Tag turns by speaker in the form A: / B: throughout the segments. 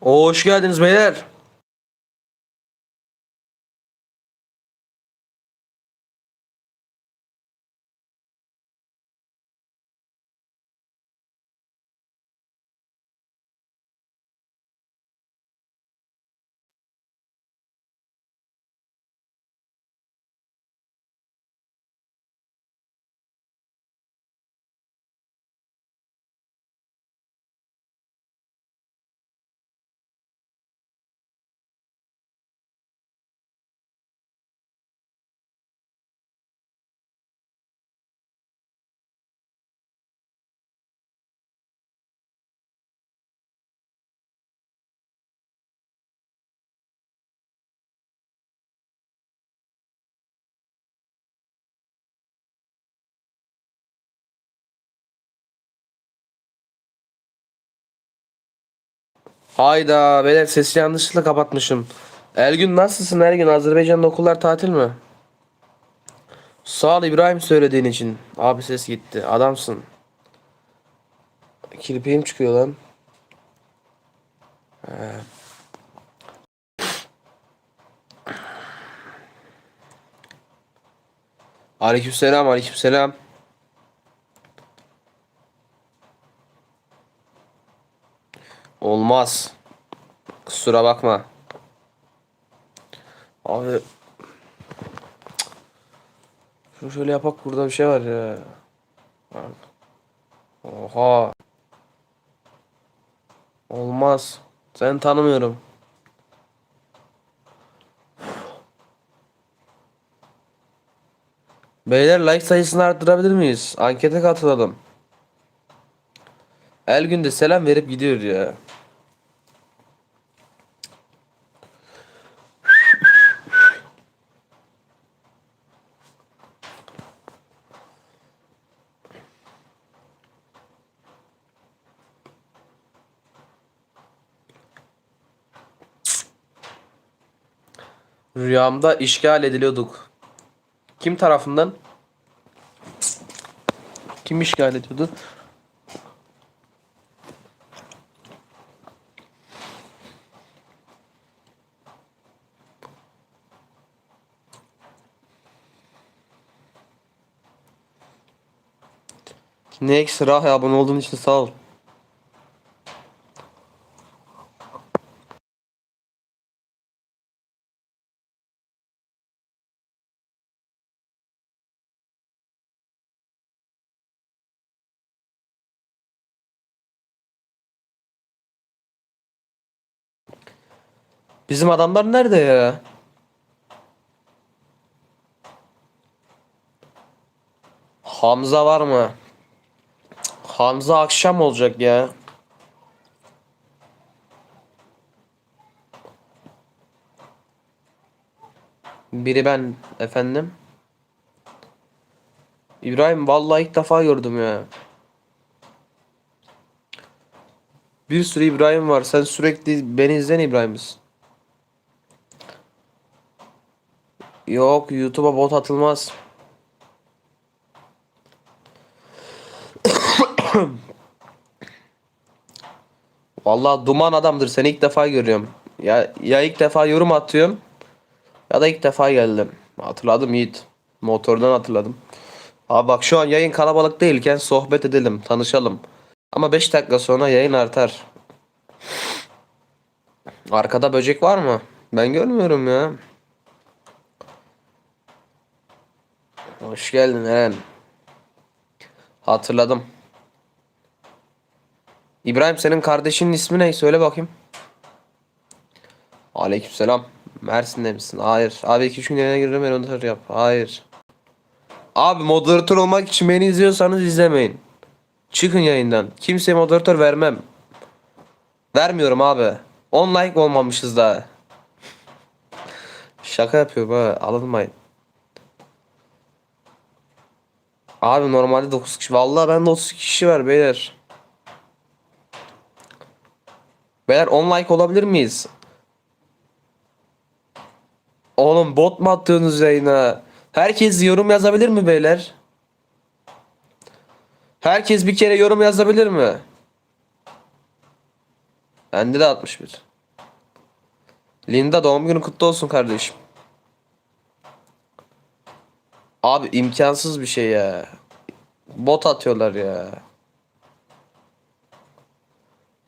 A: Hoş geldiniz beyler. Hayda beyler sesi yanlışlıkla kapatmışım. Ergün nasılsın Ergün? Azerbaycan'da okullar tatil mi? Sağ ol İbrahim söylediğin için. Abi ses gitti. Adamsın. Kirpiğim çıkıyor lan. He. Aleykümselam, aleykümselam. Olmaz. Kusura bakma. Abi. Şunu şöyle yapak burada bir şey var ya. Oha. Olmaz. Seni tanımıyorum. Beyler like sayısını arttırabilir miyiz? Ankete katılalım. El günde selam verip gidiyor ya. Rüyamda işgal ediliyorduk. Kim tarafından? Kim işgal ediyordu? Ne ekstra ya abone olduğun için sağ ol. Bizim adamlar nerede ya? Hamza var mı? Hamza akşam olacak ya. Biri ben efendim. İbrahim vallahi ilk defa gördüm ya. Bir sürü İbrahim var. Sen sürekli beni izleyen İbrahim'iz. Yok YouTube'a bot atılmaz. Vallahi duman adamdır. Seni ilk defa görüyorum. Ya ya ilk defa yorum atıyorum ya da ilk defa geldim. Hatırladım Yiğit. Motordan hatırladım. Abi bak şu an yayın kalabalık değilken sohbet edelim, tanışalım. Ama 5 dakika sonra yayın artar. Arkada böcek var mı? Ben görmüyorum ya. Hoş geldin Eren. Hatırladım. İbrahim senin kardeşinin ismi ne? Söyle bakayım. Aleykümselam. Mersin'de misin? Hayır. Abi 2-3 gün yayına girdim moderatör yap. Hayır. Abi moderatör olmak için beni izliyorsanız izlemeyin. Çıkın yayından. Kimseye moderatör vermem. Vermiyorum abi. 10 like olmamışız daha. Şaka yapıyorum ha. Alınmayın. Abi normalde 9 kişi. Vallahi bende 30 kişi var beyler. Beyler 10 like olabilir miyiz? Oğlum bot mu attığınız yayına? Herkes yorum yazabilir mi beyler? Herkes bir kere yorum yazabilir mi? Bende de 61. Linda doğum günü kutlu olsun kardeşim. Abi imkansız bir şey ya. Bot atıyorlar ya.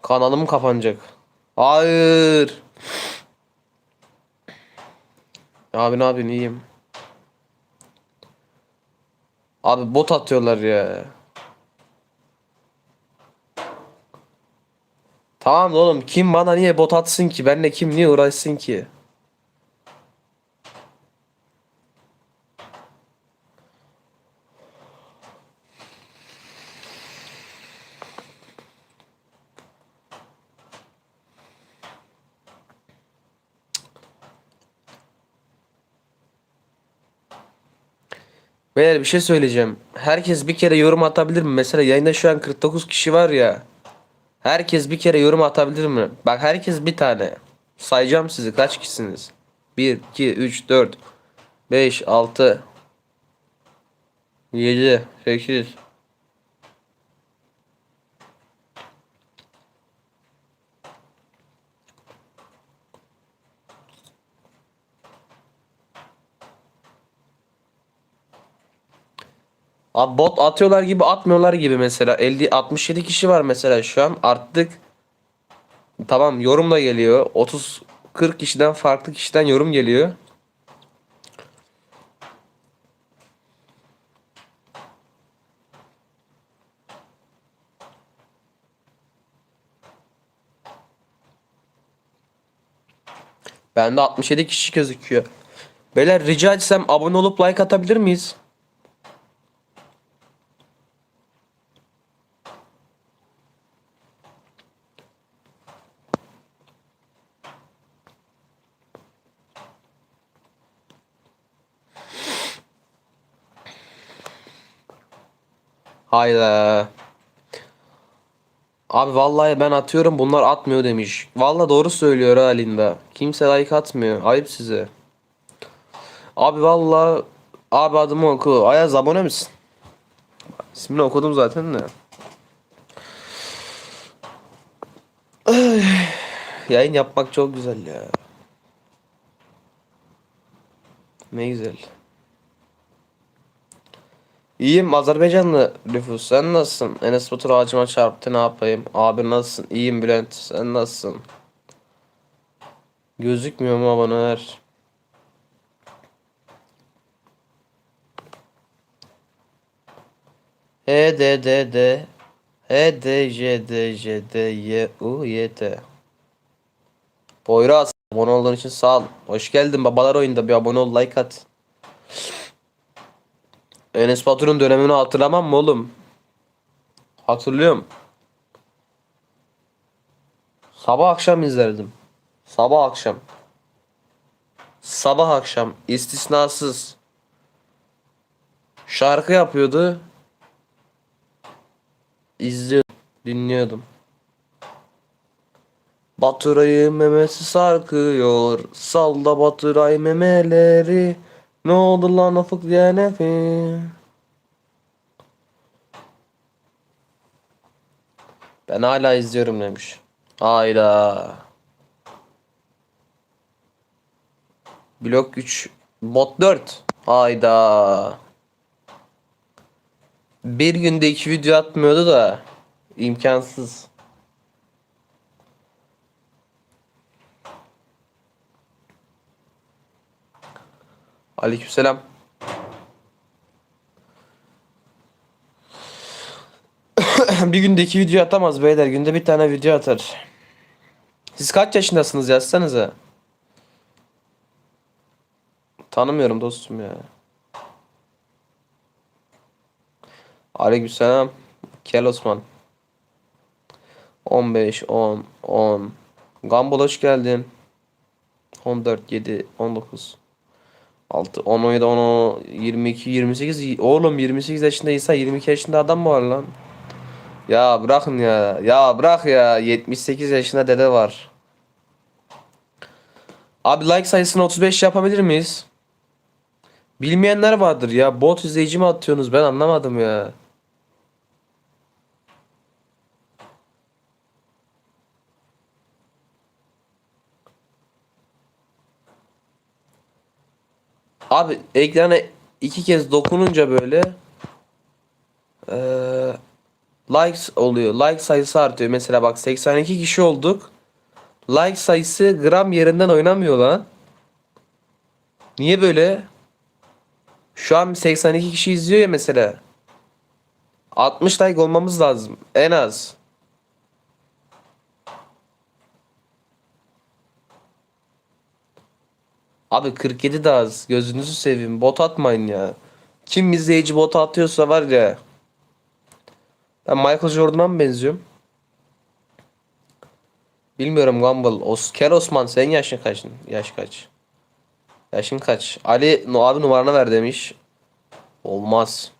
A: Kanalım kapanacak. Hayır. Abi ne yapıyorsun iyiyim. Abi bot atıyorlar ya. Tamam oğlum kim bana niye bot atsın ki? Benle kim niye uğraşsın ki? Beyler bir şey söyleyeceğim. Herkes bir kere yorum atabilir mi? Mesela yayında şu an 49 kişi var ya. Herkes bir kere yorum atabilir mi? Bak herkes bir tane. Sayacağım sizi kaç kişisiniz? 1, 2, 3, 4, 5, 6, 7, 8. Bot atıyorlar gibi atmıyorlar gibi mesela. 50 67 kişi var mesela şu an. Arttık. Tamam yorum da geliyor. 30 40 kişiden farklı kişiden yorum geliyor. Bende 67 kişi gözüküyor. Beyler rica etsem abone olup like atabilir miyiz? Hayda. Abi vallahi ben atıyorum bunlar atmıyor demiş. Vallahi doğru söylüyor ha Linda. Kimse like atmıyor. Ayıp size. Abi vallahi abi adımı oku. Ayaz abone misin? İsmini okudum zaten de. Ay, Yayın yapmak çok güzel ya. Ne güzel. İyiyim Azerbaycanlı nüfus sen nasılsın? Enes Batur ağacıma çarptı ne yapayım? Abi nasılsın? İyiyim Bülent sen nasılsın? Gözükmüyor mu aboneler? H D D D H D J D J D Y U Y T Poyraz abone olduğun için sağ ol. Hoş geldin babalar oyunda bir abone ol like at. Enes Batur'un dönemini hatırlamam mı oğlum? Hatırlıyorum. Sabah akşam izlerdim. Sabah akşam. Sabah akşam istisnasız. Şarkı yapıyordu. İzliyordum, dinliyordum. Batıray'ın memesi sarkıyor. Salda Batıray memeleri. Ne oldu lan ufuk diye nefi? Ben hala izliyorum demiş. Hayda. Blok 3 bot 4. Hayda. Bir günde iki video atmıyordu da imkansız. Aleykümselam. bir günde iki video atamaz beyler. Günde bir tane video atar. Siz kaç yaşındasınız yazsanıza. Tanımıyorum dostum ya. Aleykümselam. Kel Osman. 15, 10, 10. Gumball hoş geldin. 14, 7, 19. 6, 10, 17, 10, 22, 28. Oğlum 28 yaşında insan 22 yaşında adam mı var lan? Ya bırakın ya. Ya bırak ya. 78 yaşında dede var. Abi like sayısını 35 yapabilir miyiz? Bilmeyenler vardır ya. Bot izleyici mi atıyorsunuz? Ben anlamadım ya. Abi ekrana iki kez dokununca böyle eee, likes oluyor. Like sayısı artıyor. Mesela bak 82 kişi olduk. Like sayısı gram yerinden oynamıyor lan. Niye böyle? Şu an 82 kişi izliyor ya mesela. 60 like olmamız lazım. En az. Abi 47 de az. Gözünüzü seveyim. Bot atmayın ya. Kim izleyici bot atıyorsa var ya. Ben Michael Jordan'a mı benziyorum? Bilmiyorum Gumball. Os Kel Osman senin yaşın kaç? Yaş kaç? Yaşın kaç? Ali no abi numaranı ver demiş. Olmaz.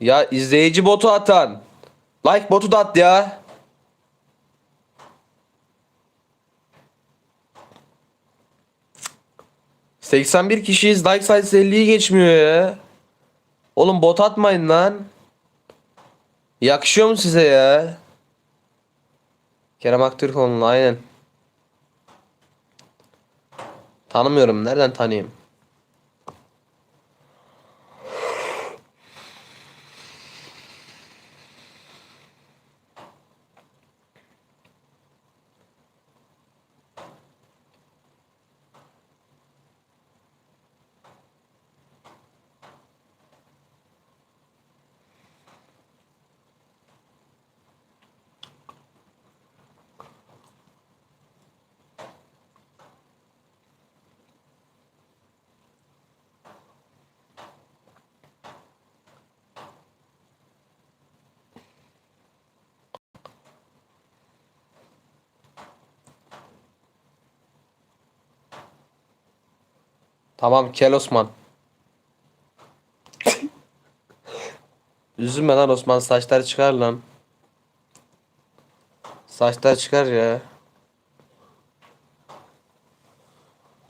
A: Ya izleyici botu atan. Like botu da at ya. ...81 kişiyiz. Like sayısı 50'yi geçmiyor ya. Oğlum bot atmayın lan. Yakışıyor mu size ya? Kerem Aktürkoğlu aynen. Tanımıyorum. Nereden tanıyayım? Tamam Kel Osman. Üzülme lan Osman saçlar çıkar lan. Saçlar çıkar ya.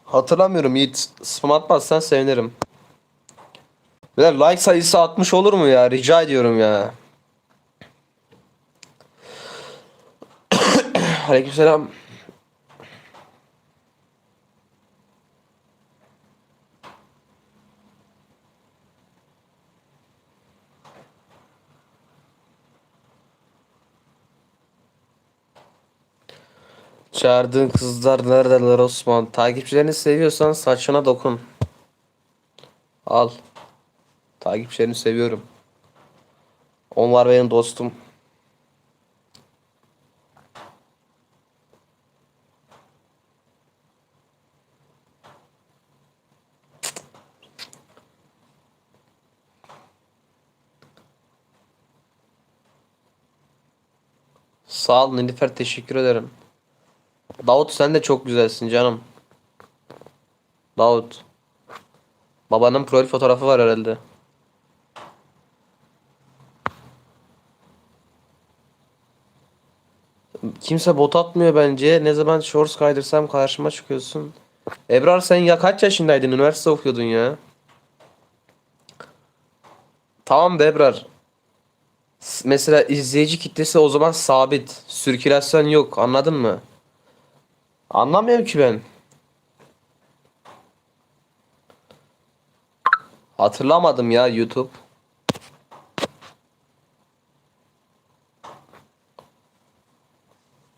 A: Hatırlamıyorum Yiğit. Spam atmazsan sevinirim. Beyler like sayısı 60 olur mu ya? Rica ediyorum ya. Aleykümselam. Çağırdığın kızlar neredeler Osman? Takipçilerini seviyorsan saçına dokun. Al. Takipçilerini seviyorum. Onlar benim dostum. Sağ ol Nilüfer teşekkür ederim. Davut sen de çok güzelsin canım. Davut. Babanın profil fotoğrafı var herhalde. Kimse bot atmıyor bence. Ne zaman shorts kaydırsam karşıma çıkıyorsun. Ebrar sen ya kaç yaşındaydın? Üniversite okuyordun ya. Tamam da Ebrar. Mesela izleyici kitlesi o zaman sabit. Sirkülasyon yok. Anladın mı? Anlamıyorum ki ben. Hatırlamadım ya YouTube.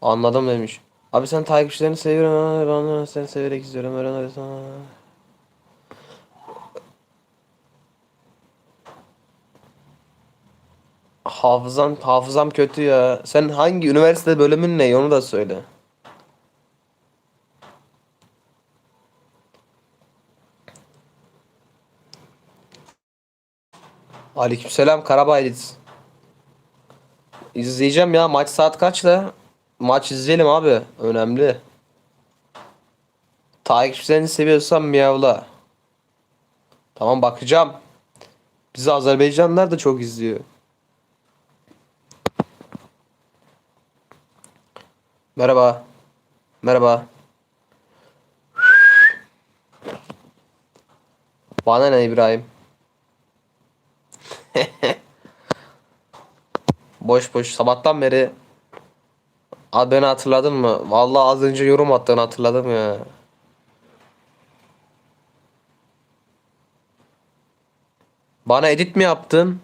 A: Anladım demiş. Abi sen takipçilerini seviyorum ben seni severek izliyorum öğren. Hafızam hafızam kötü ya. Sen hangi üniversite bölümün ne onu da söyle. Aleykümselam Karabaylit. İzleyeceğim ya maç saat kaçta? Maç izleyelim abi. Önemli. Takipçilerini seviyorsan miyavla. Tamam bakacağım. Bizi Azerbaycanlılar da çok izliyor. Merhaba. Merhaba. Bana ne İbrahim? Boş boş sabahtan beri Abi hatırladın mı? Vallahi az önce yorum attığını hatırladım ya. Bana edit mi yaptın?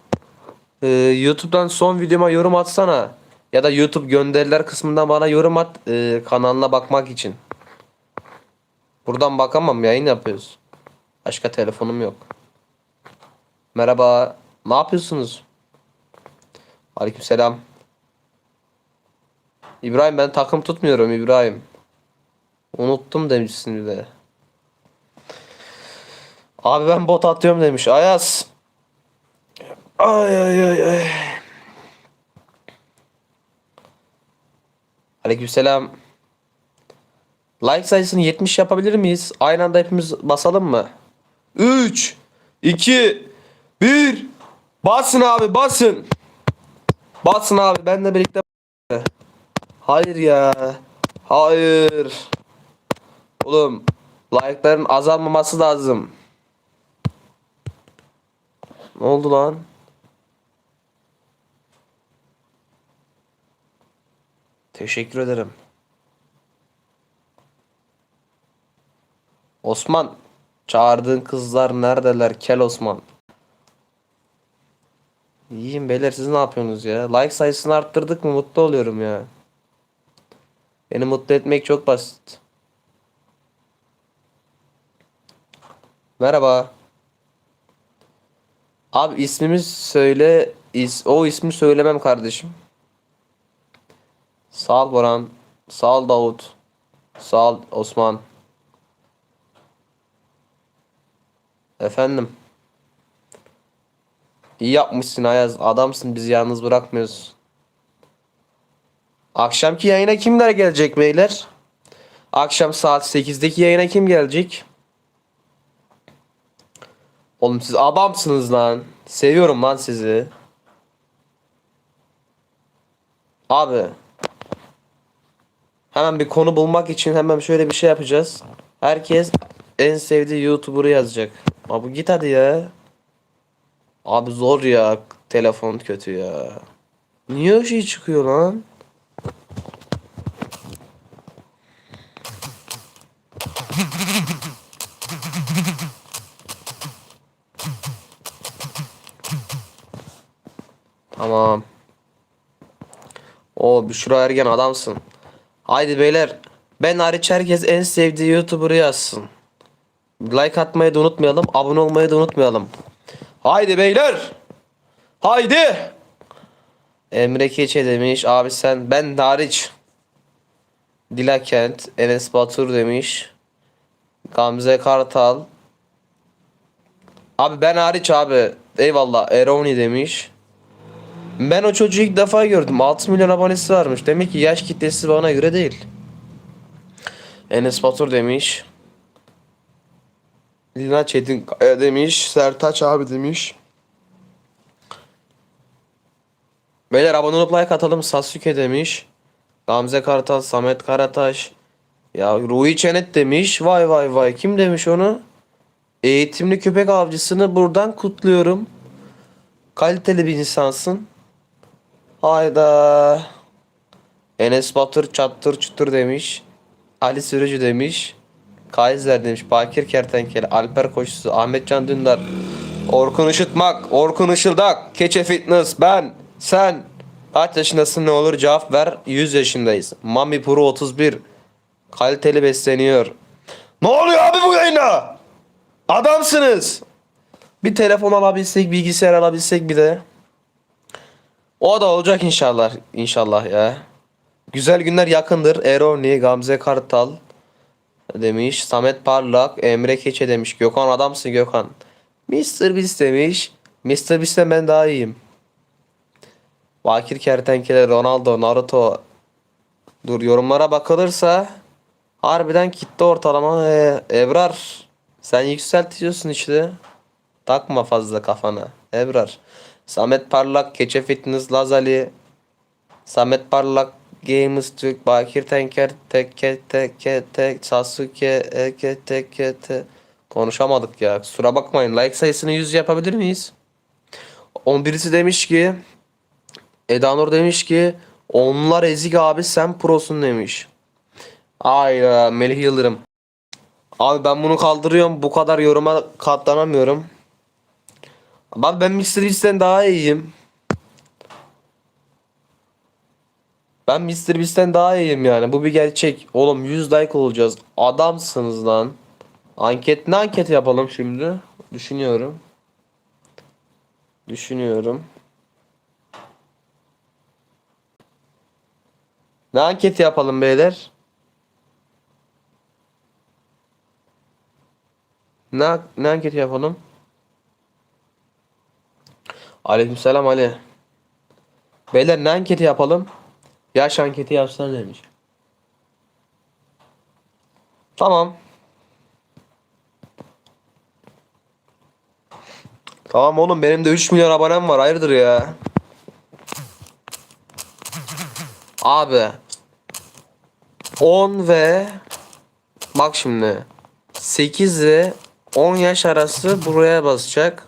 A: Ee, YouTube'dan son videoma yorum atsana. Ya da YouTube gönderiler kısmından bana yorum at ee, kanalına bakmak için. Buradan bakamam yayın yapıyoruz. Başka telefonum yok. Merhaba. Ne yapıyorsunuz? Aleykümselam. İbrahim ben takım tutmuyorum İbrahim. Unuttum demişsin bir de. Abi ben bot atıyorum demiş. Ayaz. Ay ay ay ay. Aleykümselam. Like sayısını 70 yapabilir miyiz? Aynı anda hepimiz basalım mı? 3 2 1 Basın abi basın. Basın abi benle birlikte. Hayır ya. Hayır. Oğlum like'ların azalmaması lazım. Ne oldu lan? Teşekkür ederim. Osman, çağırdığın kızlar neredeler? Kel Osman. İyiyim beyler siz ne yapıyorsunuz ya? Like sayısını arttırdık mı mutlu oluyorum ya. Beni mutlu etmek çok basit. Merhaba. Abi ismimiz söyle. Is, o ismi söylemem kardeşim. Sağ ol Boran. Sağ ol Davut. Sağ ol Osman. Efendim. İyi yapmışsın Ayaz. Adamsın bizi yalnız bırakmıyorsun. Akşamki yayına kimler gelecek beyler? Akşam saat 8'deki yayına kim gelecek? Oğlum siz adamsınız lan. Seviyorum lan sizi. Abi. Hemen bir konu bulmak için hemen şöyle bir şey yapacağız. Herkes en sevdiği YouTuber'ı yazacak. Abi git hadi ya. Abi zor ya. Telefon kötü ya. Niye o şey çıkıyor lan? Tamam. O Büşra Ergen adamsın. Haydi beyler. Ben hariç herkes en sevdiği YouTuber'ı yazsın. Like atmayı da unutmayalım. Abone olmayı da unutmayalım. Haydi beyler. Haydi. Emre Keçe demiş. Abi sen ben hariç. Dilakent. Enes Batur demiş. Gamze Kartal. Abi ben hariç abi. Eyvallah. Eroni demiş. Ben o çocuğu ilk defa gördüm. 6 milyon abonesi varmış. Demek ki yaş kitlesi bana göre değil. Enes Batur demiş. Lina Çetin Kaya demiş. Sertaç abi demiş. Beyler abone olup like atalım. Sasuke demiş. Gamze Kartal, Samet Karataş. Ya Ruhi Çenet demiş. Vay vay vay. Kim demiş onu? Eğitimli köpek avcısını buradan kutluyorum. Kaliteli bir insansın. Hayda. Enes Batur çattır çutur demiş. Ali Sürücü demiş. Kaiser demiş. Bakir Kertenkele. Alper Koşusu. Ahmet Can Dündar. Orkun Işıtmak. Orkun Işıldak. Keçe Fitness. Ben. Sen. Kaç yaşındasın ne olur cevap ver. 100 yaşındayız. Mami Pro 31. Kaliteli besleniyor. Ne oluyor abi bu yayına? Adamsınız. Bir telefon alabilsek, bilgisayar alabilsek bir de. O da olacak inşallah. İnşallah ya. Güzel günler yakındır. Eroni, Gamze Kartal demiş. Samet Parlak, Emre Keçe demiş. Gökhan adamsın Gökhan. Mr. Beast demiş. Mr. Beast'ten ben daha iyiyim. Vakir Kertenkele, Ronaldo, Naruto. Dur yorumlara bakılırsa harbiden kitle ortalama. Ee, Ebrar sen yükseltiyorsun işte. Takma fazla kafana. Ebrar. Samet Parlak, Keçe Fitness, Lazali. Samet Parlak, Gamers Türk, Bakir Tenker, Tekke, Tekke, Tek, Sasuke, Eke, Tekke, Te. Konuşamadık ya. Kusura bakmayın. Like sayısını 100 yapabilir miyiz? 11'si demiş ki Eda Nur demiş ki Onlar ezik abi sen prosun demiş. Ayda Melih Yıldırım. Abi ben bunu kaldırıyorum. Bu kadar yoruma katlanamıyorum. Abi ben Mr. Beast'ten daha iyiyim. Ben Mr. Beast'ten daha iyiyim yani. Bu bir gerçek. Oğlum 100 like olacağız. Adamsınız lan. Anket ne anket yapalım şimdi? Düşünüyorum. Düşünüyorum. Ne anketi yapalım beyler? Ne, ne anketi yapalım? Aleykümselam Ali. Beyler ne anketi yapalım? Yaş anketi yapsana demiş. Tamam. Tamam oğlum benim de 3 milyon abonem var hayırdır ya. Abi 10 ve bak şimdi 8 ve 10 yaş arası buraya basacak.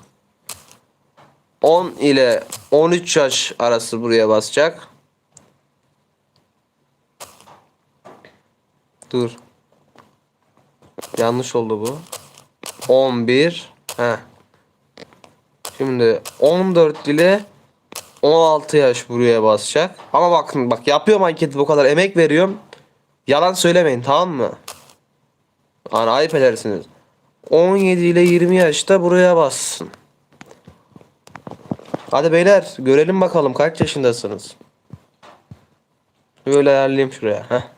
A: 10 ile 13 yaş arası buraya basacak. Dur. Yanlış oldu bu. 11. He. Şimdi 14 ile 16 yaş buraya basacak. Ama bakın bak yapıyorum anketi bu kadar emek veriyorum. Yalan söylemeyin tamam mı? Hani ayıp edersiniz. 17 ile 20 yaşta buraya bassın. Hadi beyler görelim bakalım kaç yaşındasınız. Böyle ayarlayayım şuraya. Heh.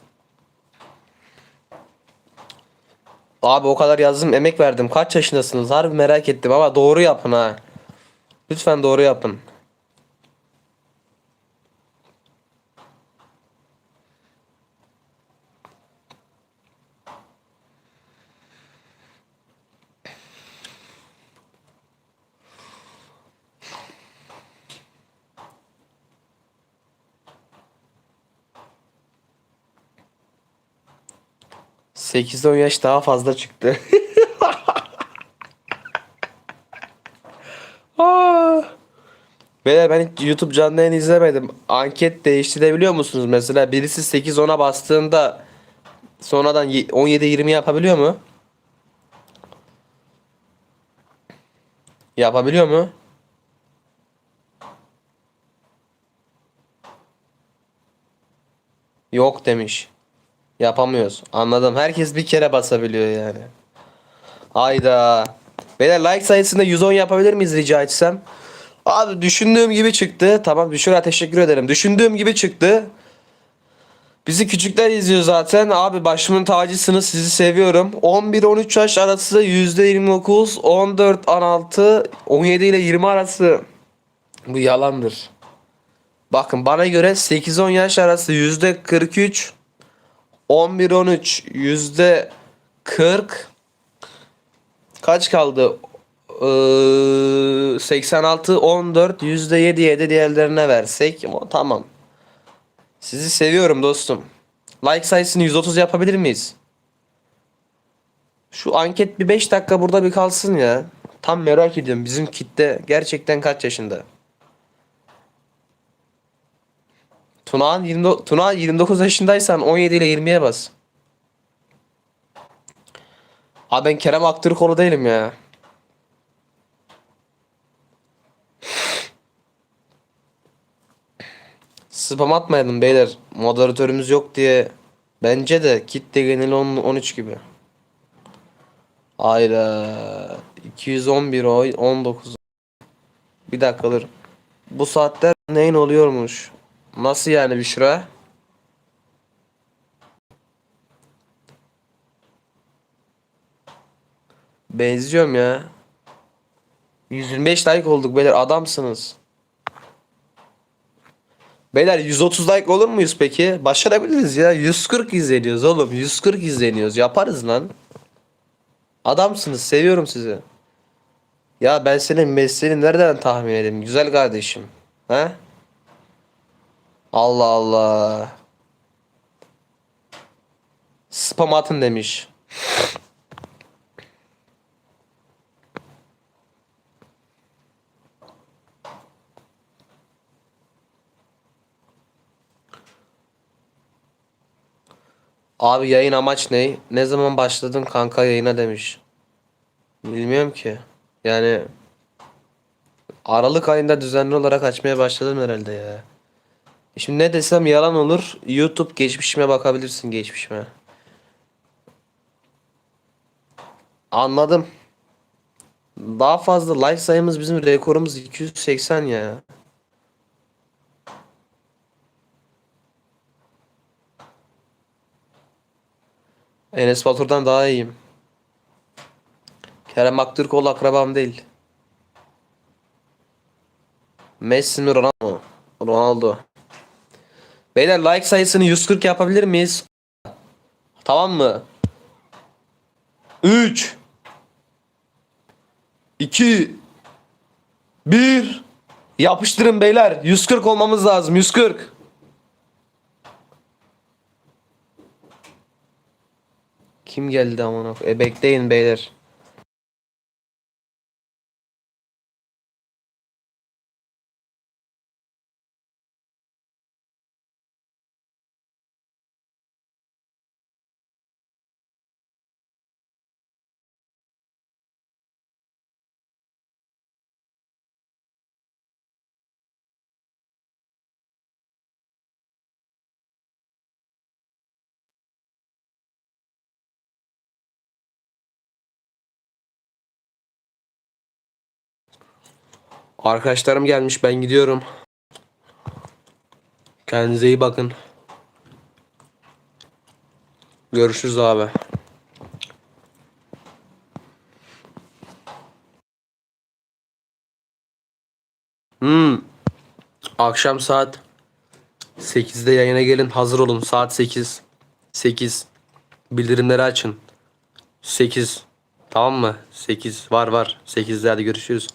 A: Abi o kadar yazdım emek verdim. Kaç yaşındasınız? Harbi merak ettim ama doğru yapın ha. Lütfen doğru yapın. Sekiz on yaş daha fazla çıktı. Aa. Beyler ben hiç YouTube canlı yayın izlemedim. Anket değiştirebiliyor musunuz? Mesela birisi 8-10'a bastığında sonradan 17-20 yapabiliyor mu? Yapabiliyor mu? Yok demiş. Yapamıyoruz. Anladım. Herkes bir kere basabiliyor yani. Hayda. Beyler like sayısında 110 yapabilir miyiz rica etsem? Abi düşündüğüm gibi çıktı. Tamam Büşra teşekkür ederim. Düşündüğüm gibi çıktı. Bizi küçükler izliyor zaten. Abi başımın tacısınız sizi seviyorum. 11-13 yaş arası %29, 14-16, 17 ile 20 arası. Bu yalandır. Bakın bana göre 8-10 yaş arası %43, 11-13 yüzde 40 kaç kaldı? Ee, 86 14 yüzde 7 7 diğerlerine versek o tamam. Sizi seviyorum dostum. Like sayısını 130 yapabilir miyiz? Şu anket bir 5 dakika burada bir kalsın ya. Tam merak ediyorum bizim kitle gerçekten kaç yaşında? Tunağan 20, Tunağan 29 yaşındaysan 17 ile 20'ye bas. Abi ben Kerem Aktürkoğlu değilim ya. Spam atmayalım beyler. Moderatörümüz yok diye. Bence de kitle geneli 10, 13 gibi. Hayda. 211 oy 19. Bir dakika dur. Bu saatler neyin oluyormuş? Nasıl yani Büşra? Benziyorum ya. 125 like olduk beyler adamsınız. Beyler 130 like olur muyuz peki? Başarabiliriz ya. 140 izleniyoruz oğlum. 140 izleniyoruz. Yaparız lan. Adamsınız. Seviyorum sizi. Ya ben senin mesleğini nereden tahmin edeyim? Güzel kardeşim. He? Allah Allah. Spam atın demiş. Abi yayın amaç ne? Ne zaman başladın kanka yayına demiş. Bilmiyorum ki. Yani Aralık ayında düzenli olarak açmaya başladım herhalde ya. Şimdi ne desem yalan olur. YouTube geçmişime bakabilirsin geçmişime. Anladım. Daha fazla like sayımız bizim rekorumuz 280 ya. Enes Batur'dan daha iyiyim. Kerem Aktürkoğlu akrabam değil. Messi mi Ronaldo? Ronaldo. Beyler like sayısını 140 yapabilir miyiz? Tamam mı? 3 2 1 Yapıştırın beyler. 140 olmamız lazım. 140. Kim geldi koy- E bekleyin beyler. Arkadaşlarım gelmiş ben gidiyorum. Kendinize iyi bakın. Görüşürüz abi. Hmm. Akşam saat 8'de yayına gelin. Hazır olun. Saat 8. 8. Bildirimleri açın. 8. Tamam mı? 8. Var var. 8'de hadi görüşürüz.